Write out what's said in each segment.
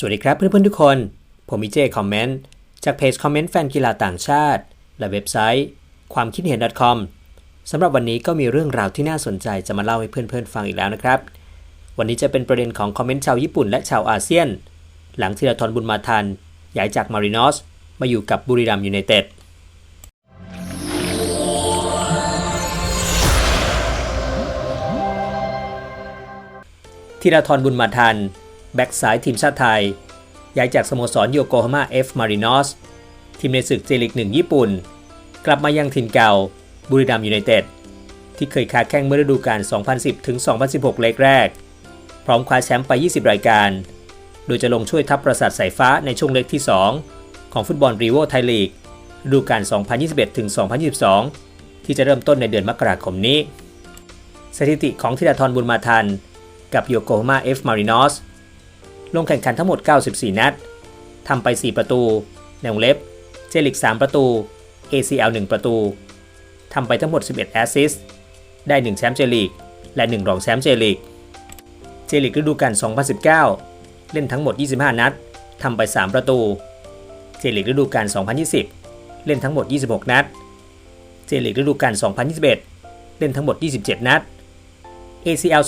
สวัสดีครับเพื่อนๆทุกคน ผมมิเจคอมเมนต์จากเพจคอมเมนต์แฟนกีฬาต่างชาติ และเว็บไซต์ความคิดเห็น .com สำหรับวันนี้ก็มีเรื่องราวที่น่าสนใจจะมาเล่าให้เพื่อนๆฟังอีกแล้วนะครับ วันนี้จะเป็นประเด็นของคอมเมนต์ชาวญี่ปุ่นและชาวอาเซียน หลังธีรทรบุญมาทันย้ายจากมารินอสมาอยู่กับบุรีรัมย์ยูไนเต็ดธีรทรบุญมาทัน แบ็กซ้ายทีมชาติไทย ย้ายจากสโมสรโยโกฮาม่าเอฟมารินอสทีมในศึกเจลิกหนึ่งญี่ปุ่น กลับมายังถิ่นเก่าบุรีรัมยูไนเต็ดที่เคยค้าแข่งเมื่อฤดูกาล 2010 ถึง 2016 เล็กแรก พร้อมคว้าแชมป์ไป 20 รายการ โดยจะลงช่วยทัพประสาทสายฟ้าในช่วงเล็กที่ 2 ของฟุตบอลรีโวไทยลีกฤดูกาล 2021 ถึง 2022 ที่จะเริ่มต้นในเดือนมกราคมนี้ สถิติของธีรทรบุญมาทัน กับโยโกฮาม่าเอฟมารินอส ลงแข่งขันทั้งหมด 94 นัดทำไป 4 ประตูในวงเล็บ เจลิก 3 ประตู ACL 1 ประตูทำไปทั้งหมด 11 แอสซิสต์ได้ 1 แชมป์เจลีก และ 1 รองแชมป์เจลีก เจลีกฤดูกาล 2019 เล่นทั้งหมด 25 นัดทำไป 3 ประตู เจลีกฤดูกาล 2020 เล่นทั้งหมด 26 นัด เจลีกฤดูกาล 2021 เล่นทั้งหมด 27 นัด ACL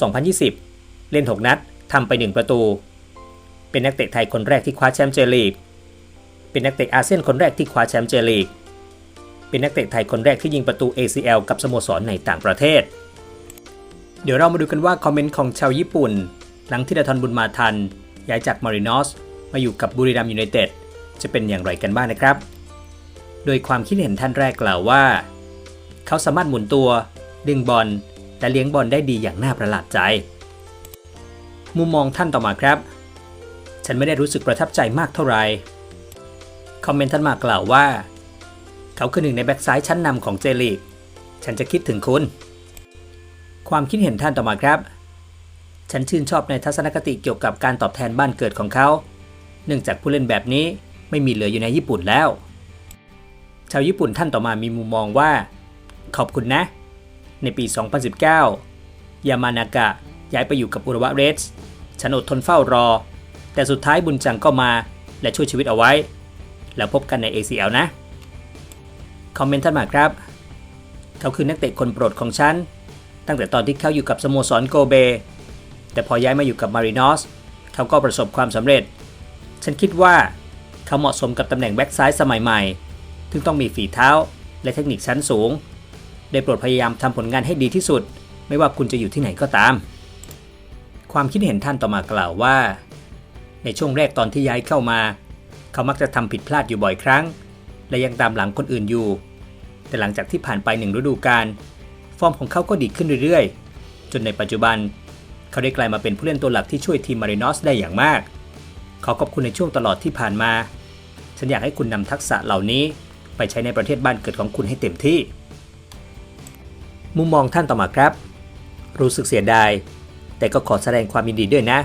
2020 เล่น 6 นัดทำไป 1 ประตู เป็นนักเตะไทยคนแรกที่คว้าแชมป์เจลีก เป็นนักเตะอาเซียนคนแรกที่คว้าแชมป์เจลีก เป็นนักเตะไทยคนแรกที่ยิงประตู ACL กับสโมสรในต่างประเทศ เดี๋ยวเรามาดูกันว่าคอมเมนต์ของชาวญี่ปุ่น หลังที่ดาทอนบุญมาทัน ย้ายจากมารินอสมาอยู่กับบุรีรัมยูไนเต็ดจะเป็นอย่างไรกันบ้างนะครับ โดยความคิดเห็นท่านแรกกล่าวว่า เขาสามารถหมุนตัว ดึงบอลและเลี้ยงบอลได้ดีอย่างน่าประหลาดใจ มุมมองท่านต่อมาครับ ฉันไม่ได้รู้สึกประทับใจมากเท่าไหร่คอมเมนต์ท่านมากล่าวว่า เขาคือหนึ่งในแบ็กซ้ายชั้นนำของเจลีก ฉันจะคิดถึงคุณ ความคิดเห็นท่านต่อมาครับ ฉันชื่นชอบในทัศนคติเกี่ยวกับการตอบแทนบ้านเกิดของเขา เนื่องจากผู้เล่นแบบนี้ไม่มีเหลืออยู่ในญี่ปุ่นแล้ว ชาวญี่ปุ่นท่านต่อมามีมุมมองว่า ขอบคุณนะ ในปี 2019 ยามานากะย้ายไปอยู่กับอุระวะเรสฉันอดทนเฝ้ารอ แต่สุดท้ายบุญจังก็มาและช่วยชีวิตเอาไว้ แล้วพบกันใน ACL นะ คอมเมนต์ท่านมาครับ เขาคือนักเตะคนโปรดของฉัน ตั้งแต่ตอนที่เขาอยู่กับสโมสรโกเบ แต่พอย้ายมาอยู่กับมารินอสเขาก็ประสบความสำเร็จ ฉันคิดว่าเขาเหมาะสมกับตำแหน่งแบ็กซ้ายสมัยใหม่ซึ่งต้องมีฝีเท้าและเทคนิคชั้นสูง ได้โปรดพยายามทำผลงานให้ดีที่สุด ไม่ว่าคุณจะอยู่ที่ไหนก็ตาม ความคิดเห็นท่านต่อมากล่าวว่า ในช่วงแรกตอนที่ย้ายเข้ามา เขามักจะทำผิดพลาดอยู่บ่อยครั้ง และยังตามหลังคนอื่นอยู่ แต่หลังจากที่ผ่านไปหนึ่งฤดูกาลฟอร์มของเขาก็ดีขึ้นเรื่อยๆ จนในปัจจุบัน เขาได้กลายมาเป็นผู้เล่นตัวหลักที่ช่วยทีมมารินอสได้อย่างมาก ขอขอบคุณในช่วงตลอดที่ผ่านมา ฉันอยากให้คุณนำทักษะเหล่านี้ ไปใช้ในประเทศบ้านเกิดของคุณให้เต็มที่ มุมมองท่านต่อมาครับ รู้สึกเสียดาย แต่ก็ขอแสดงความยินดีด้วยนะ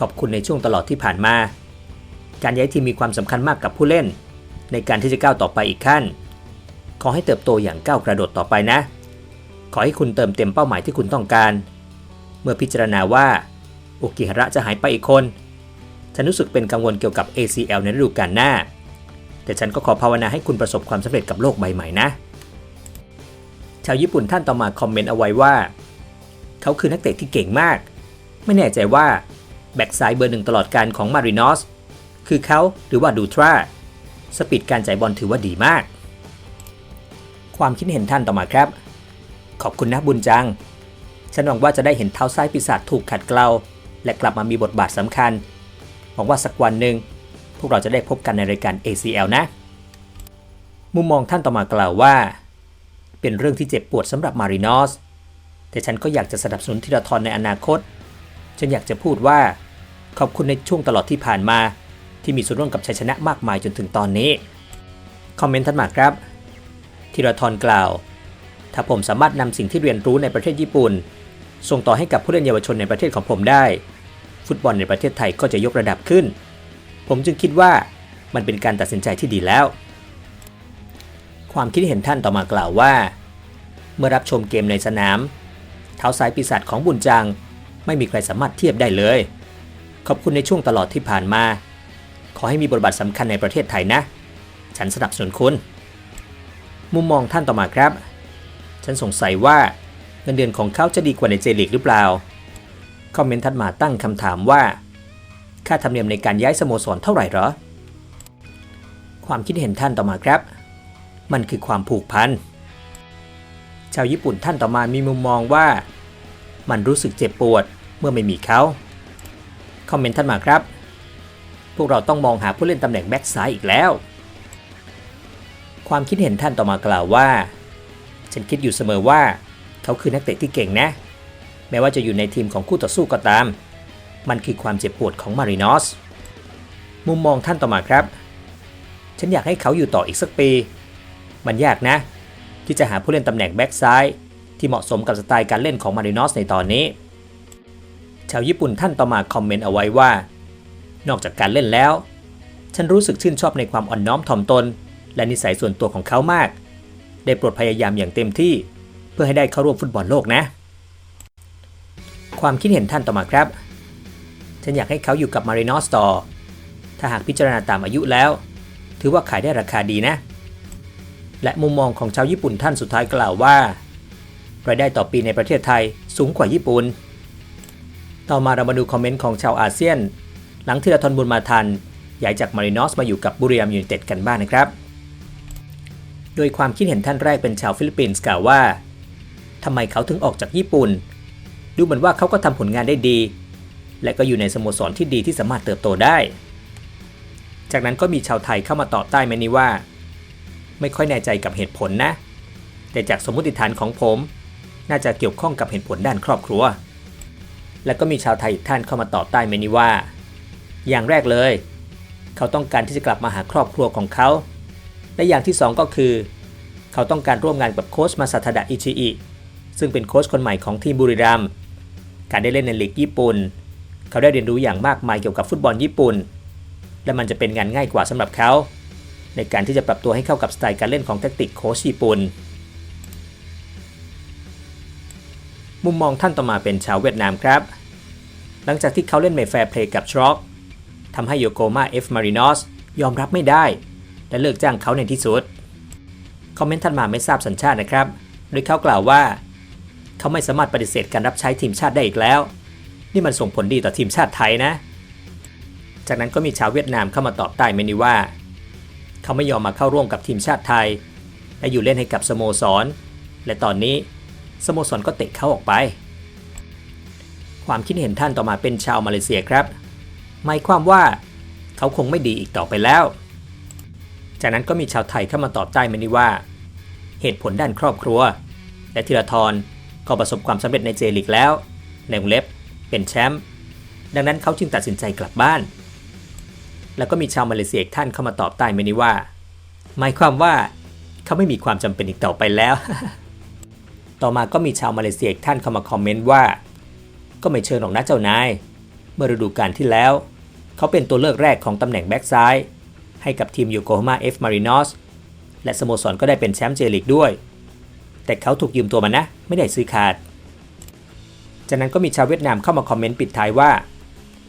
ขอบคุณในช่วงตลอดที่ผ่านมา การย้ายทีมมีความสำคัญมากกับผู้เล่น ในการที่จะก้าวต่อไปอีกขั้น ขอให้เติบโตอย่างก้าวกระโดดต่อไปนะ ขอให้คุณเติมเต็มเป้าหมายที่คุณต้องการ เมื่อพิจารณาว่าโอกิฮาระจะหายไปอีกคน ฉันรู้สึกเป็นกังวลเกี่ยวกับ ACL ในฤดูกาลหน้า แต่ฉันก็ขอภาวนาให้คุณประสบความสำเร็จกับโลกใบใหม่นะ ชาวญี่ปุ่นท่านต่อมาคอมเมนต์เอาไว้ว่า เขาคือนักเตะที่เก่งมาก ไม่แน่ใจว่า แบ็กซ้ายเบอร์หนึ่งตลอดการของมารินอสคือเขาหรือว่าดูทราสปีดการจ่ายบอลถือว่าดีมาก ความคิดเห็นท่านต่อมาครับ ขอบคุณนะบุญจัง ฉันหวังว่าจะได้เห็นเท้าซ้ายปีศาจถูกขัดเกลาและกลับมามีบทบาทสำคัญหวังว่าสักวันหนึ่งพวกเราจะได้พบกันในรายการ ACL นะ มุมมองท่านต่อมากล่าวว่า เป็นเรื่องที่เจ็บปวดสำหรับมารินอสแต่ฉันก็อยากจะสนับสนุนธีรทรในอนาคต ฉันอยากจะพูดว่า ขอบคุณในช่วงตลอดที่ผ่านมา ที่มีส่วนร่วมกับชัยชนะมากมายจนถึงตอนนี้ คอมเมนต์ท่านมาครับธีรทรกล่าว ถ้าผมสามารถนำสิ่งที่เรียนรู้ในประเทศญี่ปุ่น ส่งต่อให้กับผู้เล่นเยาวชนในประเทศของผมได้ ฟุตบอลในประเทศไทยก็จะยกระดับขึ้น ผมจึงคิดว่ามันเป็นการตัดสินใจที่ดีแล้ว ความคิดเห็นท่านต่อมากล่าวว่า เมื่อรับชมเกมในสนาม เท้าซ้ายปีศาจของบุญจัง ไม่มีใครสามารถเทียบได้เลย ขอบคุณในช่วงตลอดที่ผ่านมา ขอให้มีบทบาทสำคัญในประเทศไทยนะ ฉันสนับสนุนคุณ มุมมองท่านต่อมาครับ ฉันสงสัยว่าเงินเดือนของเขาจะดีกว่าในเจลีกหรือเปล่า คอมเมนต์ทัดมาตั้งคำถามว่า ค่าธรรมเนียมในการย้ายสโมสรเท่าไหร่หรอ ความคิดเห็นท่านต่อมาครับ มันคือความผูกพัน ชาวญี่ปุ่นท่านต่อมามีมุมมองว่า มันรู้สึกเจ็บปวดเมื่อไม่มีเขา คอมเมนต์ท่านมาครับ พวกเราต้องมองหาผู้เล่นตำแหน่งแบ็กซ้ายอีกแล้ว ความคิดเห็นท่านต่อมากล่าวว่า ฉันคิดอยู่เสมอว่า เขาคือนักเตะที่เก่งนะ แม้ว่าจะอยู่ในทีมของคู่ต่อสู้ก็ตาม มันคือความเจ็บปวดของมารินอส มุมมองท่านต่อมาครับ ฉันอยากให้เขาอยู่ต่ออีกสักปี มันยากนะ ที่จะหาผู้เล่นตำแหน่งแบ็กซ้ายที่เหมาะสมกับสไตล์การเล่นของมารินอสในตอนนี้ ชาวญี่ปุ่นท่านต่อมาคอมเมนต์เอาไว้ว่า นอกจากการเล่นแล้ว ฉันรู้สึกชื่นชอบในความอ่อนน้อมถ่อมตน และนิสัยส่วนตัวของเขามาก ได้โปรดพยายามอย่างเต็มที่ เพื่อให้ได้เข้าร่วมฟุตบอลโลกนะ ความคิดเห็นท่านต่อมาครับ ฉันอยากให้เขาอยู่กับมารินอสต่อ ถ้าหากพิจารณาตามอายุแล้ว ถือว่าขายได้ราคาดีนะ และมุมมองของชาวญี่ปุ่นท่านสุดท้ายกล่าวว่ารายได้ต่อปีในประเทศไทยสูงกว่าญี่ปุ่น ต่อมาเรามาดูคอมเมนต์ของชาวอาเซียน หลังที่รทนบุญมาทันย้ายจากมารินอสมาอยู่กับบุรีรัมย์ยูไนเต็ดกันบ้างนะครับ โดยความคิดเห็นท่านแรกเป็นชาวฟิลิปปินส์กล่าวว่าทำไมเขาถึงออกจากญี่ปุ่น ดูเหมือนว่าเขาก็ทำผลงานได้ดี และก็อยู่ในสโมสรที่ดีที่สามารถเติบโตได้ จากนั้นก็มีชาวไทยเข้ามาตอบใต้แมนี้ว่า ไม่ค่อยแน่ใจกับเหตุผลนะ แต่จากสมมติฐานของผม น่าจะเกี่ยวข้องกับเหตุผลด้านครอบครัว และก็มีชาวไทยอีกท่านเข้ามาตอบใต้แมนี้ว่า อย่างแรกเลย เขาต้องการที่จะกลับมาหาครอบครัวของเขา และอย่างที่สองก็คือ เขาต้องการร่วมงานกับโค้ชมาซาทดะอิชิอิซึ่งเป็นโค้ชคนใหม่ของทีมบุรีรัมย์การได้เล่นในลีกญี่ปุ่น เขาได้เรียนรู้อย่างมากมายเกี่ยวกับฟุตบอลญี่ปุ่น และมันจะเป็นงานง่ายกว่าสำหรับเขา ในการที่จะปรับตัวให้เข้ากับสไตล์การเล่นของแทคติกโค้ชญี่ปุ่นมุมมองท่านต่อมาเป็นชาวเวียดนามครับ หลังจากที่เขาเล่นไม่แฟร์เพลย์กับชร็อกทำให้โยโกมาเอฟมารินอสยอมรับไม่ได้ และเลิกจ้างเขาในที่สุด คอมเมนต์ท่านมาไม่ทราบสัญชาตินะครับโดยเขากล่าวว่า เขาไม่สามารถปฏิเสธการรับใช้ทีมชาติได้อีกแล้ว นี่มันส่งผลดีต่อทีมชาติไทยนะ จากนั้นก็มีชาวเวียดนามเข้ามาตอบใต้เมนีว่า เขาไม่ยอมมาเข้าร่วมกับทีมชาติไทย และอยู่เล่นให้กับสโมสร และตอนนี้สโมสรก็เตะเขาออกไป ความคิดเห็นท่านต่อมาเป็นชาวมาเลเซียครับหมายความว่า เขาคงไม่ดีอีกต่อไปแล้ว จากนั้นก็มีชาวไทยเข้ามาตอบใต้มานี่ว่า เหตุผลด้านครอบครัว และธีรทรก็ประสบความสำเร็จในเจลิกแล้ว ในวงเล็บเป็นแชมป์ดังนั้นเขาจึงตัดสินใจกลับบ้าน แล้วก็มีชาวมาเลเซียอีกท่านเข้ามาตอบใต้มานี่ว่า หมายความว่าเขาไม่มีความจำเป็นอีกต่อไปแล้ว ต่อมาก็มีชาวมาเลเซียอีกท่านเข้ามาคอมเมนต์ว่า ก็ไม่เชิญหรอกนะเจ้านาย เมื่อฤดูกาลที่แล้ว เขาเป็นตัวเลือกแรกของตำแหน่งแบ็กซ้ายให้กับทีมโยโกฮาม่าเอฟมารินอสและสโมสรก็ได้เป็นแชมป์เจลิกด้วย แต่เขาถูกยืมตัวมานะ ไม่ได้ซื้อขาด จากนั้นก็มีชาวเวียดนามเข้ามาคอมเมนต์ปิดท้ายว่า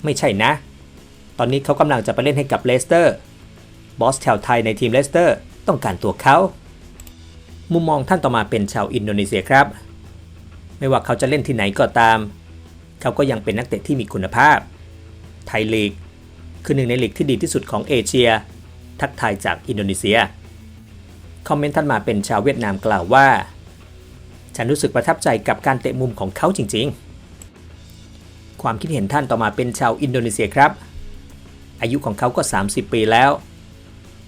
ไม่ใช่นะ ตอนนี้เขากำลังจะไปเล่นให้กับเลสเตอร์บอสชาวไทยในทีมเลสเตอร์ต้องการตัวเขา มุมมองท่านต่อมาเป็นชาวอินโดนีเซียครับ ไม่ว่าเขาจะเล่นที่ไหนก็ตาม เขาก็ยังเป็นนักเตะที่มีคุณภาพ ไทยลีก คือหนึ่งในลีกที่ดีที่สุดของเอเชีย ทักทายจากอินโดนีเซีย คอมเมนต์ท่านมาเป็นชาวเวียดนามกล่าวว่า ฉันรู้สึกประทับใจกับการเตะมุมของเขาจริง ๆ ความคิดเห็นท่านต่อมาเป็นชาวอินโดนีเซียครับ อายุของเขาก็ 30 ปีแล้ว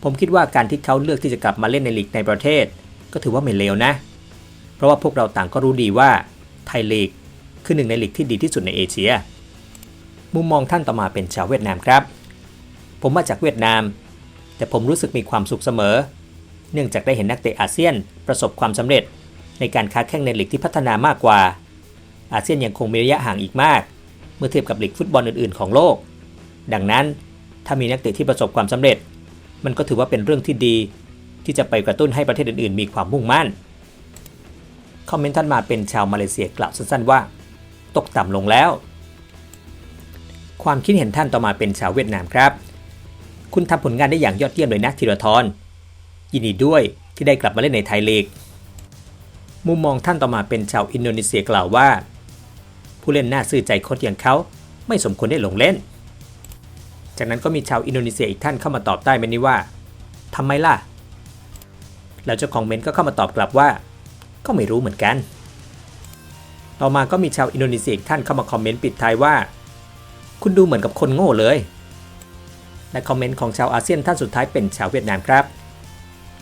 ผมคิดว่าการที่เขาเลือกที่จะกลับมาเล่นในลีกในประเทศ ก็ถือว่าไม่เลวนะ เพราะว่าพวกเราต่างก็รู้ดีว่าไทยลีก คือหนึ่งในลีกที่ดีที่สุดในเอเชีย มุมมองท่านต่อมาเป็นชาวเวียดนามครับ ผมมาจากเวียดนาม แต่ผมรู้สึกมีความสุขเสมอ เนื่องจากได้เห็นนักเตะอาเซียนประสบความสำเร็จ ในการค้าแข่งในลีกที่พัฒนามากกว่า อาเซียนยังคงมีระยะห่างอีกมาก เมื่อเทียบกับลีกฟุตบอลอื่น ๆ ของโลก ดังนั้นถ้ามีนักเตะที่ประสบความสำเร็จ มันก็ถือว่าเป็นเรื่องที่ดี ที่จะไปกระตุ้นให้ประเทศอื่น ๆ มีความมุ่งมั่นคอมเมนต์ท่านมาเป็นชาวมาเลเซียกล่าวสั้นๆว่า ตกต่ำลงแล้ว ความคิดเห็นท่านต่อมาเป็นชาวเวียดนามครับ คุณทำผลงานได้อย่างยอดเยี่ยมเลยนะธีรทรยินดีด้วยที่ได้กลับมาเล่นในไทยลีก มุมมองท่านต่อมาเป็นชาวอินโดนีเซียกล่าวว่า ผู้เล่นหน้าซื่อใจคดอย่างเขาไม่สมควรได้ลงเล่น จากนั้นก็มีชาวอินโดนีเซียอีกท่านเข้ามาตอบใต้เมนนี้ว่าทำไมล่ะ แล้วเจ้าของเมนก็เข้ามาตอบกลับว่า ก็ไม่รู้เหมือนกัน ต่อมาก็มีชาวอินโดนีเซียอีกท่านเข้ามาคอมเมนต์ปิดท้ายว่า คุณดูเหมือนกับคนโง่เลย และคอมเมนต์ของชาวอาเซียนท่านสุดท้ายเป็นชาวเวียดนามครับ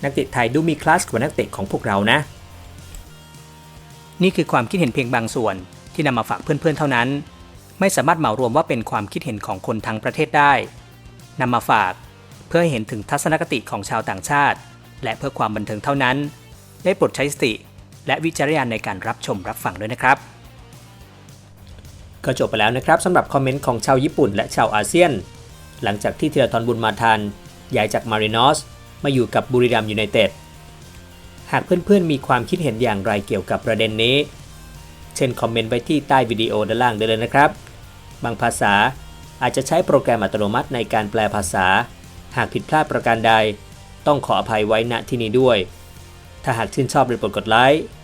นักเตะไทยดูมีคลาสกว่านักเตะของพวกเรานะ นี่คือความคิดเห็นเพียงบางส่วนที่นำมาฝากเพื่อนๆเท่านั้น ไม่สามารถเหมารวมว่าเป็นความคิดเห็นของคนทั้งประเทศได้นำมาฝากเพื่อให้เห็นถึงทัศนคติของชาวต่างชาติ และเพื่อความบันเทิงเท่านั้น ได้โปรดใช้สติ และวิจารณญาณในการรับชมรับฟังด้วยนะครับ ก็จบไปแล้วนะครับสำหรับคอมเมนต์ของชาวญี่ปุ่นและชาวอาเซียน หลังจากที่ธีรทรบุญมาทันย้ายจากมารินอสมาอยู่กับบุรีรัมยูไนเต็ดหากเพื่อนๆ มีความคิดเห็นอย่างไรเกี่ยวกับประเด็นนี้ เช่นคอมเมนต์ไว้ที่ใต้วิดีโอด้านล่างได้เลยนะครับ บางภาษาอาจจะใช้โปรแกรมอัตโนมัติในการแปลภาษา หากผิดพลาดประการใด ต้องขออภัยไว้ณที่นี้ด้วย ถ้าหากชื่นชอบโปรดกดไลค์